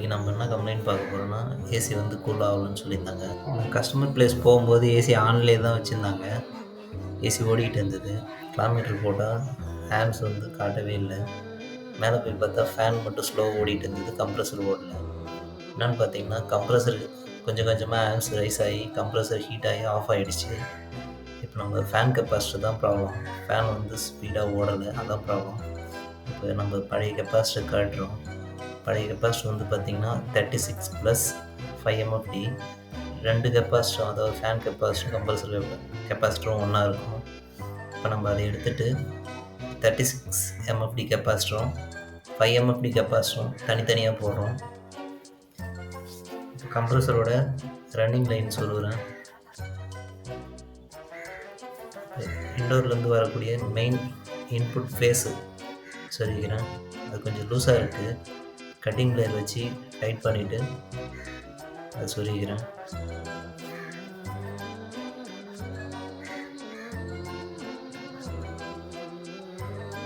இன்றைக்கி நம்ம என்ன கம்ப்ளைண்ட் பார்க்க போகிறோன்னா ஏசி வந்து கூல் ஆகலன்னு சொல்லியிருந்தாங்க. கஸ்டமர் ப்ளேஸ் போகும்போது ஏசி ஆன்லேயே தான் வச்சுருந்தாங்க. ஏசி ஓடிக்கிட்டு இருந்தது. கிலோமீட்டர் போட்டால் ஹேண்ட்ஸ் வந்து காட்டவே இல்லை. மேலே போய் பார்த்தா ஃபேன் மட்டும் ஸ்லோவாக ஓடிட்டு இருந்தது கம்ப்ரஸர் ஓடல. என்னென்னு பார்த்தீங்கன்னா கம்ப்ரஸர் கொஞ்சம் கொஞ்சமாக ஹேண்ட்ஸ் ரைஸ் ஆகி கம்ப்ரஸர் ஹீட் ஆகி ஆஃப் ஆகிடுச்சு இப்போ நம்ம ஃபேன் கெப்பாசிட்டி தான் ப்ராப்ளம் ஃபேன் வந்து ஸ்பீடாக ஓடலை அதான் ப்ராப்ளம் இப்போ நம்ம பழைய கெப்பாசிட்டி காட்டுறோம். பழைய கெப்பாசிட்டர் வந்து பார்த்திங்கன்னா thirty six plus five MFD ரெண்டு கெப்பாசிட்டரும் அதாவது ஃபேன் கெப்பாசிட்டரும் கம்பல்சரி கெப்பாசிட்டரும் ஒன்றா இருக்கும். இப்போ நம்ம அதை எடுத்துகிட்டு தேர்ட்டி சிக்ஸ் எம்எஃப்டி கெப்பாசிட்டரும் ஃபைவ் எம்எஃப்டி கெப்பாசிட்டரும் தனித்தனியாக போடுறோம். கம்ப்ரஸரோட ரன்னிங் லைன் சொல்லுறேன் இண்டோர்லேருந்து வரக்கூடிய மெயின் இன்புட் ஃபேஸு சொல்லிக்கிறேன் அது கொஞ்சம் லூஸாக இருக்குது கட்டிங் பிளேயர் வச்சு டைட் பண்ணிவிட்டு அதை சொல்லிக்கிறேன்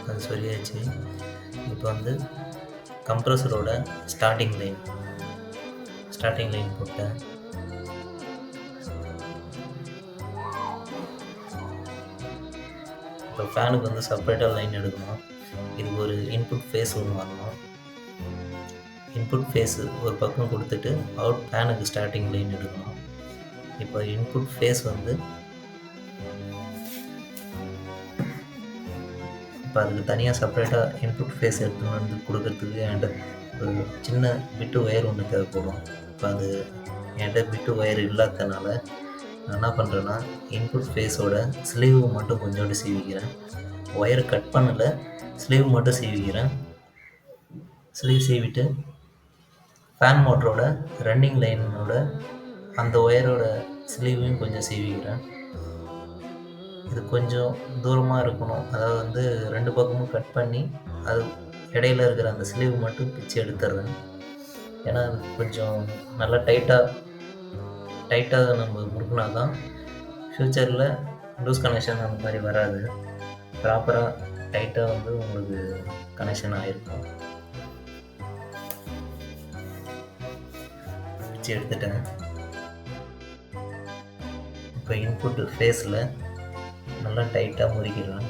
அது சொல்லியாச்சு இப்போ வந்து கம்ப்ரஸரோட ஸ்டார்டிங் லைன் ஸ்டார்டிங் லைன் போட்டேன். இப்போ ஃபேனுக்கு வந்து செப்பரேட்டாக லைன் எடுக்கணும். இதுக்கு ஒரு இன்புட் ஃபேஸ் ஒன்று வரணும். இன்புட் ஃபேஸு ஒரு பக்கம் கொடுத்துட்டு அவுட் ஃபேனுக்கு ஸ்டார்டிங் லைன் எடுக்கணும். இப்போ இன்புட் ஃபேஸ் வந்து இப்போ அதுக்கு தனியாக செப்பரேட்டாக இன்புட் ஃபேஸ் எடுத்துன்னு வந்து கொடுக்கறதுக்கு என்கிட்ட ஒரு சின்ன பிட்டு ஒயர் ஒன்று தேவைப்படும். இப்போ அது என்கிட்ட பிட்டு ஒயர் இல்லாததுனால நான் என்ன பண்ணுறேன்னா இன்புட் ஃபேஸோட ஸ்லீவ் மட்டும் கொஞ்சோண்டு சீவிக்கிறேன். ஒயர் கட் பண்ணலை ஸ்லீவ் மட்டும் சீவிக்கிறேன். ஸ்லீவ் சீவிட்டு ஃபேன் மோட்டரோட ரன்னிங் லைனோட அந்த ஒயரோட ஸ்லீவையும் கொஞ்சம் சீவிக்கிறேன். இது கொஞ்சம் தூரமாக இருக்கணும். அதாவது வந்து ரெண்டு பக்கமும் கட் பண்ணி அது இடையில இருக்கிற அந்த ஸ்லீவ் மட்டும் பிச்சு எடுத்துடுறேன். ஏன்னா அது கொஞ்சம் நல்லா டைட்டாக டைட்டாக நம்ம முறுக்குனா தான் ஃப்யூச்சரில் லூஸ் கனெக்ஷன் அந்த மாதிரி வராது. ப்ராப்பராக டைட்டாக வந்து உங்களுக்கு கனெக்ஷன் ஆகிருக்கும் பிச்சு எடுத்துட்டேன். இப்போ இன்புட் ஃபேஸில் நல்லா டைட்டாக முறிக்கிறேன்.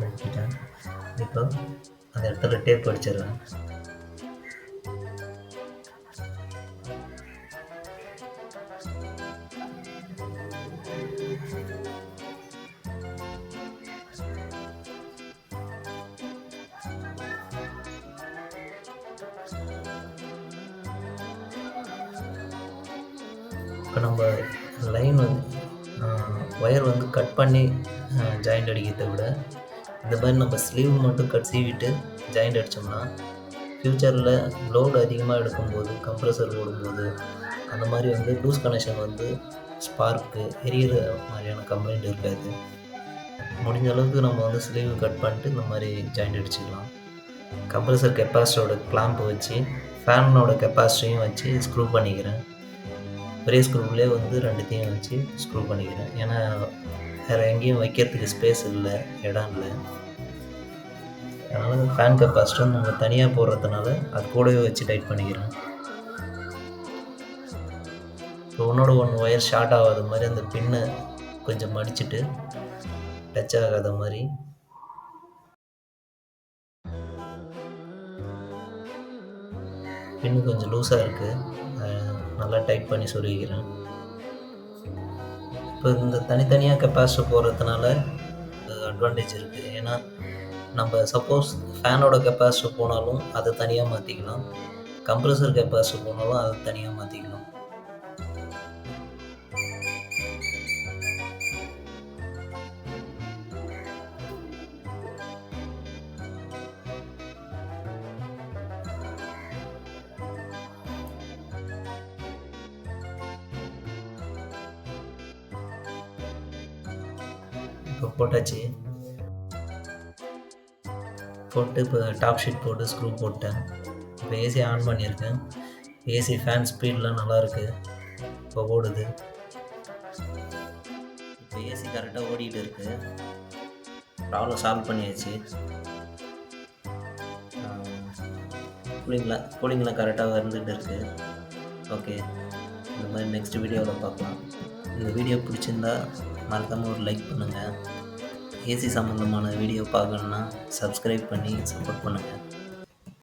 முறிக்கிட்டேன் இப்போ அந்த இடத்துல டேப் அடிச்சிடுறேன். இப்போ நம்ம லைன் வந்து ஒயர் வந்து கட் பண்ணி ஜாயிண்ட் அடிக்கிறத விட இந்த மாதிரி நம்ம ஸ்லீவ் மட்டும் கட் சீவிட்டு ஜாயிண்ட் அடித்தோம்னா ஃப்யூச்சரில் லோடு அதிகமாக எடுக்கும்போது கம்ப்ரெசர் ஓடும்போது அந்த மாதிரி வந்து லூஸ் கனெக்ஷன் வந்து ஸ்பார்க்கு எரியிற மாதிரியான கம்ப்ளைண்ட் இருக்காது. முடிஞ்ச அளவுக்கு நம்ம வந்து ஸ்லீவ் கட் பண்ணிட்டு இந்த மாதிரி ஜாயிண்ட் அடிச்சுக்கலாம். கம்ப்ரெசர் கெப்பாசிட்டியோட கிளாம்ப் வச்சு ஃபேனோட கெப்பாசிட்டியும் வச்சு ஸ்க்ரூ பண்ணிக்கிறேன். பெரிய ஸ்க்ரூவிலே வந்து ரெண்டுத்தையும் வச்சு ஸ்க்ரூ பண்ணிக்கிறேன். ஏன்னா வேறு எங்கேயும் வைக்கிறதுக்கு ஸ்பேஸ் இல்லை இடம் இல்லை. அதனால் ஃபேன் கெப்பாசிட்டர் நம்ம தனியாக போடுறதுனால அது கூடவே வச்சு டைட் பண்ணிக்கிறேன். இப்போ ஒன்றோட ஒன்று ஒயர் ஷார்ட் ஆகாத மாதிரி அந்த பின்னை கொஞ்சம் மடிச்சுட்டு டச் ஆகாத மாதிரி. பின்னு கொஞ்சம் லூஸாக இருக்குது நல்லா டைட் பண்ணி சொருகிக்கிறேன். இப்போ இந்த தனித்தனியாக கெப்பாசிட்டர் போடுறதுனால அட்வான்டேஜ் இருக்குது ஏன்னா நம்ம சப்போஸ் ஃபேனோட கெப்பாசிட்டர் போனாலும் அதை தனியாக மாற்றிக்கலாம் கம்ப்ரஸர் கெப்பாசிட்டர் போனாலும் அதை தனியாக மாற்றிக்கலாம் இப்போ போட்டாச்சு. போட்டு இப்போ டாப் ஷீட் போட்டு ஸ்க்ரூ போட்டேன். இப்போ ஏசி ஆன் பண்ணியிருக்கேன். ஏசி ஃபேன் ஸ்பீட்லாம் நல்லாயிருக்கு. இப்போ ஓடுது. இப்போ ஏசி கரெக்டாக ஓடிட்டு இருக்கு. ப்ராப்ளம் சால்வ் பண்ணியாச்சு. கூலிங்லாம் கூலிங்லாம் கரெக்டாக வந்துட்டு இருக்குது ஓகே இந்த மாதிரி நெக்ஸ்ட் வீடியோவில் பார்க்கலாம். இந்த வீடியோ பிடிச்சிருந்தா மறக்காமல் ஒரு லைக் பண்ணுங்கள் ஏசி சம்மந்தமான வீடியோ பார்க்கணுன்னா சப்ஸ்கிரைப் பண்ணி சப்போர்ட் பண்ணுங்கள்